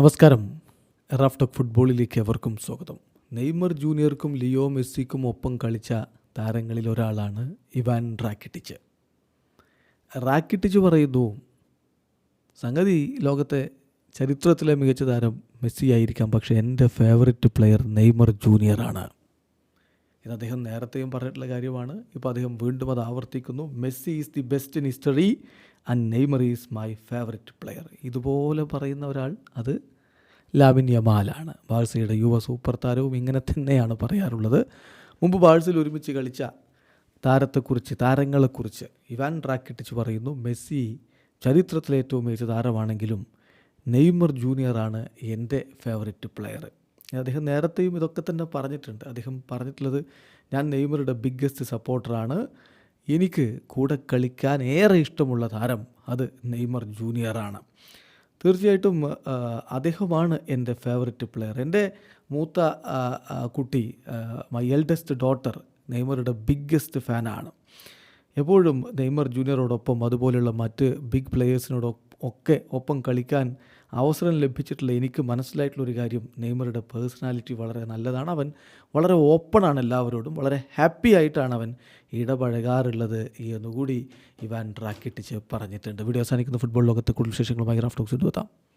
നമസ്കാരം. റാഫ്റ്റോക്ക് ഫുട്ബോളിലേക്ക് എവർക്കും സ്വാഗതം. നെയ്മർ ജൂനിയർക്കും ലിയോ മെസ്സിക്കും ഒപ്പം കളിച്ച താരങ്ങളിൽ ഒരാളാണ് ഇവാൻ റാക്കിറ്റിച്ച്. റാക്കിറ്റിച്ച് പറയുന്നു സംഗതി ലോകത്തെ ചരിത്രത്തിലെ മികച്ച താരം മെസ്സി ആയിരിക്കാം പക്ഷേ എന്റെ ഫേവററ്റ് പ്ലെയർ നെയ്മർ ജൂനിയറാണ് ഇത് അദ്ദേഹം നേരത്തെയും പറഞ്ഞിട്ടുള്ള കാര്യമാണ്. ഇപ്പോൾ അദ്ദേഹം വീണ്ടും അത് ആവർത്തിക്കുന്നു. Messi is the best in history and Neymar is my favourite player ഇതുപോലെ പറയുന്ന ഒരാൾ അത് ലാമിൻ യമാലാണ് ബാഴ്സയുടെ യുവ സൂപ്പർ താരവും ഇങ്ങനെ തന്നെയാണ് പറയാറുള്ളത്. മുമ്പ് ബാഴ്സയിൽ ഒരുമിച്ച് കളിച്ച താരത്തെക്കുറിച്ച് താരങ്ങളെക്കുറിച്ച് ഇവാൻ റാക്കിട്ടിച്ച് പറയുന്നു മെസ്സി ചരിത്രത്തിലെ ഏറ്റവും മികച്ച താരമാണെങ്കിലും നെയ്മർ ജൂനിയറാണ് എന്റെ ഫേവററ്റ് പ്ലെയർ അദ്ദേഹം നേരത്തെയും ഇതൊക്കെ തന്നെ പറഞ്ഞിട്ടുണ്ട്. അദ്ദേഹം പറഞ്ഞിട്ടുള്ളത് ഞാൻ നെയ്മറുടെ ബിഗ്ഗസ്റ്റ് സപ്പോർട്ടറാണ് എനിക്ക് കൂടെ കളിക്കാൻ ഏറെ ഇഷ്ടമുള്ള താരം അത് നെയ്മർ ജൂനിയറാണ് തീർച്ചയായിട്ടും അദ്ദേഹമാണ് എന്റെ ഫേവററ്റ് പ്ലെയർ എന്റെ മൂത്ത കുട്ടി മൈ എൽഡസ്റ്റ് ഡോട്ടർ നെയ്മറുടെ ബിഗ്ഗസ്റ്റ് ഫാനാണ് എപ്പോഴും നെയ്മർ ജൂനിയറോടൊപ്പം അതുപോലെയുള്ള മറ്റ് ബിഗ് പ്ലെയേഴ്സിനോടൊപ്പം ഒക്കെ ഒപ്പം കളിക്കാൻ അവസരം ലഭിച്ചിട്ടുള്ള എനിക്ക് മനസ്സിലായിട്ടുള്ളൊരു കാര്യം നെയ്മറുടെ പേഴ്സണാലിറ്റി വളരെ നല്ലതാണ്. അവൻ വളരെ ഓപ്പണാണ് എല്ലാവരോടും. വളരെ ഹാപ്പി ആയിട്ടാണ് അവൻ ഇടപഴകാറുള്ളത് എന്നുകൂടി ഇവാൻ റാക്കിട്ടിച്ച് പറഞ്ഞിട്ടുണ്ട്. വീഡിയോ അവസാനിക്കുന്ന. ഫുട്ബോൾ ലോകത്തെ കൂടുതൽ വിശേഷങ്ങളുമായി റാഫ്റ്റോക്സ് എത്താം